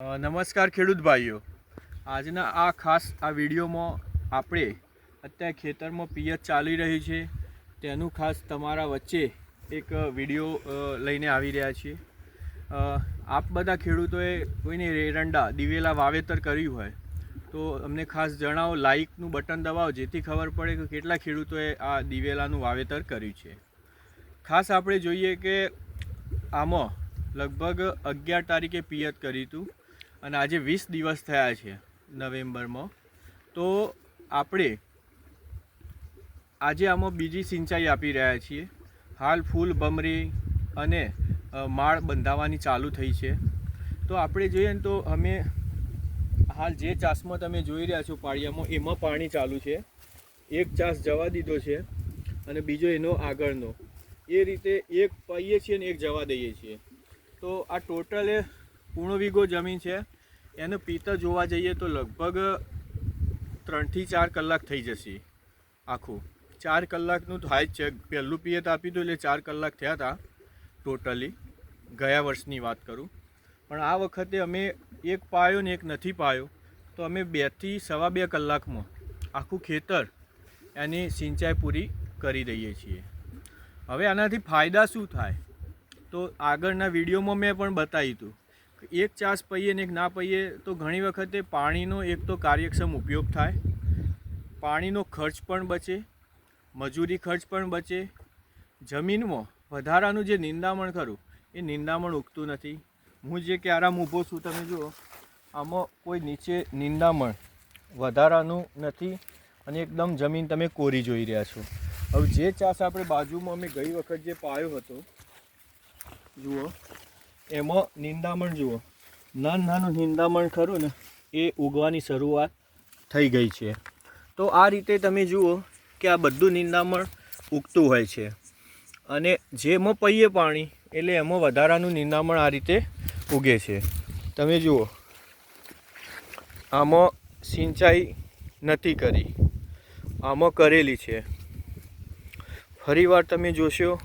નમસ્કાર ખેડૂત ભાઈઓ. આજના આ ખાસ આ વિડીયોમાં આપણે અત્યારે ખેતરમાં પિયત ચાલી રહી છે. તેનું ખાસ તમારા વચ્ચે એક વીડિયો લઈને આવી રહ્યા છીએ. આપ બધા ખેડૂતોએ કોઈને રેરંડા દિવેલા વાવેતર કર્યું હોય તો અમને ખાસ જણાવો, લાઇકનું બટન દબાવો, જેથી ખબર પડે કે કેટલા ખેડૂતોએ આ દિવેલાનું વાવેતર કર્યું છે. ખાસ આપણે જોઈએ કે આમાં લગભગ અગિયાર તારીખે પિયત કર્યું હતું. અને આજે વીસ દિવસ થયા છે નવેમ્બરમાં. તો આપણે આજે આમાં બીજી સિંચાઈ આપી રહ્યા છીએ. હાલ ફૂલ બમરી અને માળ બંધાવવાની ચાલુ થઈ છે. તો આપણે જોઈએ ને તો અમે હાલ જે ચાસમાં તમે જોઈ રહ્યા છો પાળિયામાં, એમાં પાણી ચાલુ છે. એક ચાસ જવા દીધો છે અને બીજો એનો આગળનો. એ રીતે એક પાઈએ છીએ ને એક જવા દઈએ છીએ. તો આ ટોટલ પૂર્ણ વીઘો જમીન છે. એનું પિત્તર જોવા જઈએ તો લગભગ ત્રણથી ચાર કલાક થઈ જશે આખું. ચાર કલાકનું થાય જ છે. પહેલું પિયત આપી હતું એટલે ચાર કલાક થયા હતા ટોટલી ગયા વર્ષની વાત કરું. પણ આ વખતે અમે એક પાયો ને એક નથી પાયો. તો અમે બેથી સવા બે કલાકમાં આખું ખેતર એની સિંચાઈ પૂરી કરી દઈએ છીએ. હવે આનાથી ફાયદા શું થાય? તો આગળના વિડીયોમાં મેં પણ બતાવ્યું હતું. એક ચાસ પહીએ ને એક ના પહીએ તો ઘણી વખતે પાણીનો એક તો કાર્યક્ષમ ઉપયોગ થાય. પાણીનો ખર્ચ પણ બચે, મજૂરી ખર્ચ પણ બચે. જમીનમાં વધારાનું જે નિંદામણ ખરું, એ નિંદામણ ઉગતું નથી. હું જે ક્યારામ ઊભો છું, તમે જુઓ, આમાં કોઈ નીચે નિંદામણ વધારાનું નથી અને એકદમ જમીન તમે કોરી જોઈ રહ્યા છો. હવે જે ચાસ આપણે બાજુમાં અમે ગઈ વખત જે પાયો હતો, જુઓ એમાં નિંદામણ જુઓ. નાનું નાનું નિંદામણ ખરું ને, એ ઉગવાની શરૂઆત થઈ ગઈ છે. તો આ રીતે તમે જુઓ કે આ બધું નિંદામણ ઉગતું હોય છે. અને જેમાં પહીએ પાણી, એટલે એમાં વધારાનું નિંદામણ આ રીતે ઉગે છે. તમે જુઓ, આમાં સિંચાઈ નથી કરી. આમાં કરેલી છે. ફરીવાર તમે જોશો,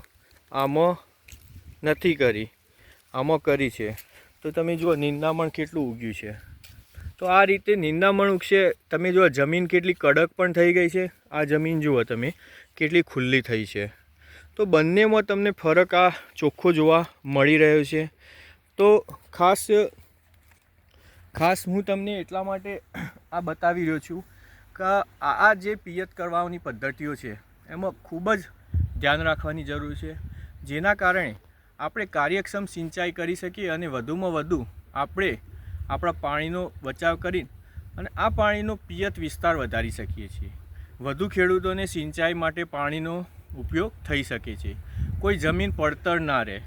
આમાં નથી કરી. આમાં કરી છે. તો તમે જુઓ, નિંદામણ કેટલું ઉગ્યું છે. તો આ રીતે નિંદામણ ઉગશે. તમે જુઓ, જમીન કેટલી કડક પણ થઈ ગઈ છે. આ જમીન જુઓ તમે, કેટલી ખુલ્લી થઈ છે. તો બંનેમાં તમને ફરક આ ચોખ્ખો જોવા મળી રહ્યો છે. તો ખાસ ખાસ હું તમને એટલા માટે આ બતાવી રહ્યો છું કે આ જે પિયત કરવાની પદ્ધતિઓ છે, એમાં ખૂબ જ ધ્યાન રાખવાની જરૂર છે. જેના કારણે આપણે કાર્યક્ષમ સિંચાઈ કરી શકીએ અને વધુમાં વધુ આપણે આપણા પાણીનો બચાવ કરી અને આ પાણીનો પિયત વિસ્તાર વધારી શકીએ છીએ. વધુ ખેડૂતોને સિંચાઈ માટે પાણીનો ઉપયોગ થઈ શકે છે. કોઈ જમીન પડતર ના રહે.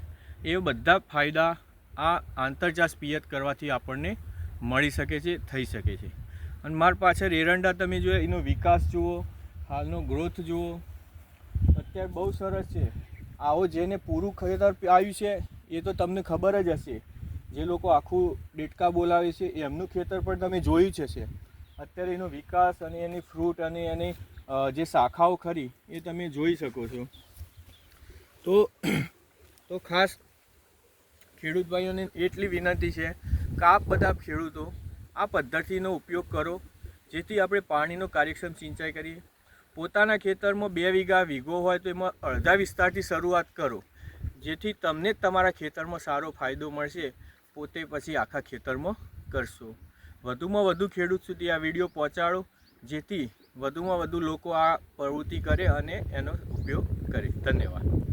એ બધા ફાયદા આ આંતરજાસ પિયત કરવાથી આપણને મળી શકે છે, થઈ શકે છે. અને મારા પાછળ એરંડા તમે જુઓ એનો વિકાસ જુઓ, હાલનો ગ્રોથ જુઓ, અત્યારે બહુ સરસ છે. આવો જેને પૂરું ખેતર આવ્યું છે, એ તો તમને ખબર જ હશે. જે લોકો આખું ડેટકા બોલાવે છે એમનું ખેતર પણ તમે જોયું જ હશે. અત્યારે એનો વિકાસ અને એની ફ્રૂટ અને એની જે શાખાઓ ખરી, એ તમે જોઈ શકો છો. તો તો ખાસ ખેડૂત ભાઈઓને એટલી વિનંતી છે, કે આપ બધા ખેડૂતો આ પદ્ધતિનો ઉપયોગ કરો, જેથી આપણે પાણીનો કાર્યક્ષમ સિંચાઈ કરીએ પોતાના ખેતરમાં બે વીઘા વીઘો હોય તો એમાં અડધા વિસ્તારથી શરૂઆત કરો. જેથી તમને તમારા ખેતરમાં સારો ફાયદો મળશે. પોતે પછી આખા ખેતરમાં કરશો. વધુમાં વધુ ખેડૂત સુધી આ વીડિયો પહોંચાડો, જેથી વધુમાં વધુ લોકો આ પ્રવૃત્તિ કરે અને એનો ઉપયોગ કરે. ધન્યવાદ.